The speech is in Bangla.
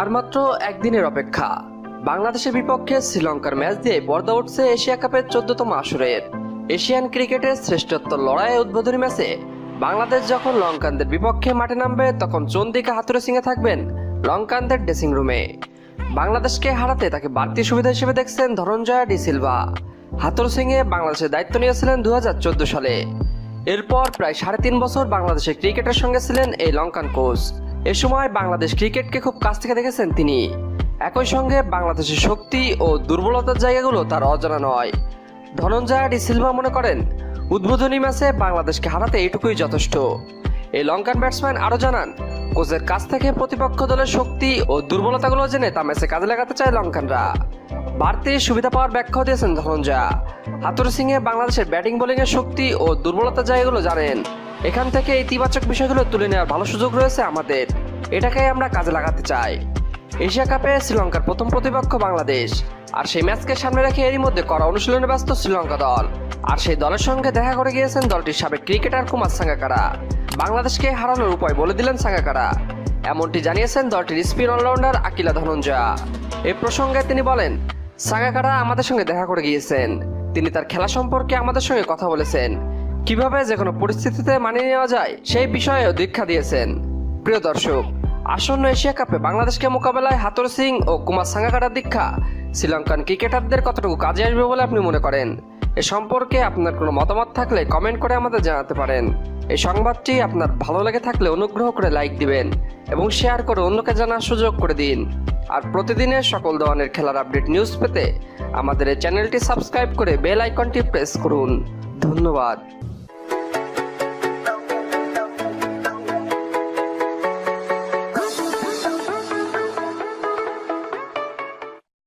আর মাত্র একদিনের অপেক্ষা। বাংলাদেশের বিপক্ষে শ্রীলঙ্কার ম্যাচ দিয়ে পর্দা উঠছে এশিয়া কাপের চোদ্দতম আসরের। এশিয়ান ক্রিকেটের শ্রেষ্ঠত্ব লড়াইয়ে উদ্বোধনী ম্যাচে বাংলাদেশ যখন লঙ্কানদের বিপক্ষে মাঠে নামবে, তখন চন্দিকা হাতুরে সিংহে থাকবেন লঙ্কানদের ড্রেসিং রুমে। বাংলাদেশকে হারাতে তাকে বাড়তি সুবিধা হিসেবে দেখছেন ধনঞ্জয় ডি সিলভা। হাতুর সিংহে বাংলাদেশের দায়িত্ব নিয়েছিলেন দু হাজার চোদ্দ সালে। এরপর প্রায় সাড়ে তিন বছর বাংলাদেশের ক্রিকেটের সঙ্গে ছিলেন এই লঙ্কান কোচ। এ সময় বাংলাদেশ ক্রিকেটকে খুব কাছ থেকে দেখেছেন তিনি। একই সঙ্গে বাংলাদেশের শক্তি ও দুর্বলতার জায়গাগুলো তার অজানা নয়। ধনঞ্জয় ডি সিলভা মনে করেন, উদ্বোধনী ম্যাচে বাংলাদেশকে হারাতে এইটুকুই যথেষ্ট। এই লঙ্কান ব্যাটসম্যান আরও জানান, কোচের কাছ থেকে প্রতিপক্ষ দলের শক্তি ও দুর্বলতাগুলো জেনে তা ম্যাচে কাজে লাগাতে চায় লঙ্কানরা। বাড়তি সুবিধা পাওয়ার ব্যাখ্যাও দিয়েছেন ধনঞ্জয়া। হাতুর সিংহে বাংলাদেশের ব্যাটিং বোলিংয়ের শক্তি ও দুর্বলতার জায়গাগুলো জানেন। এখান থেকে ইতিবাচক বিষয়গুলো তুলে নেওয়ার ভালো সুযোগ রয়েছে আমাদের। এটাকেই আমরা কাজে লাগাতে চাই। এশিয়া কাপে শ্রীলঙ্কার প্রথম প্রতিপক্ষ বাংলাদেশ। আর সেই ম্যাচকে সামনে রেখে এরই মধ্যে করা অনুশীলনে ব্যস্ত শ্রীলঙ্কা দল। আর সেই দলের সঙ্গে দেখা করে গিয়েছেন দলটির সাবেক ক্রিকেটার কুমার সাঙ্গাকারা। বাংলাদেশকে হারানোর উপায় বলে দিলেন সাঙ্গাকারা। এমনটি জানিয়েছেন দলটির spin all rounder Akila Dhananjaya. এ প্রসঙ্গে তিনি বলেন, সাঙ্গাকারা আমাদের সঙ্গে দেখা করে গিয়েছেন। তিনি তার খেলা সম্পর্কে আমাদের সঙ্গে কথা বলেছেন। কীভাবে যে কোনো পরিস্থিতিতে মানিয়ে নেওয়া যায়, সেই বিষয়েও দীক্ষা দিয়েছেন। প্রিয় দর্শক, আসন্ন এশিয়া কাপে বাংলাদেশকে মোকাবেলায় হাতর সিং ও কুমার সাঙ্গাকারার দীক্ষা শ্রীলঙ্কান ক্রিকেটারদের কতটুকু কাজে আসবে বলে আপনি মনে করেন? এ সম্পর্কে আপনার কোনো মতামত থাকলে কমেন্ট করে আমাদের জানাতে পারেন। এই সংবাদটি আপনার ভালো লেগে থাকলে অনুগ্রহ করে লাইক দিবেন এবং শেয়ার করে অন্যকে জানার সুযোগ করে দিন। আর প্রতিদিনের সকল ধরনের খেলার আপডেট নিউজ পেতে আমাদের এই চ্যানেলটি সাবস্ক্রাইব করে বেল আইকনটি প্রেস করুন। ধন্যবাদ।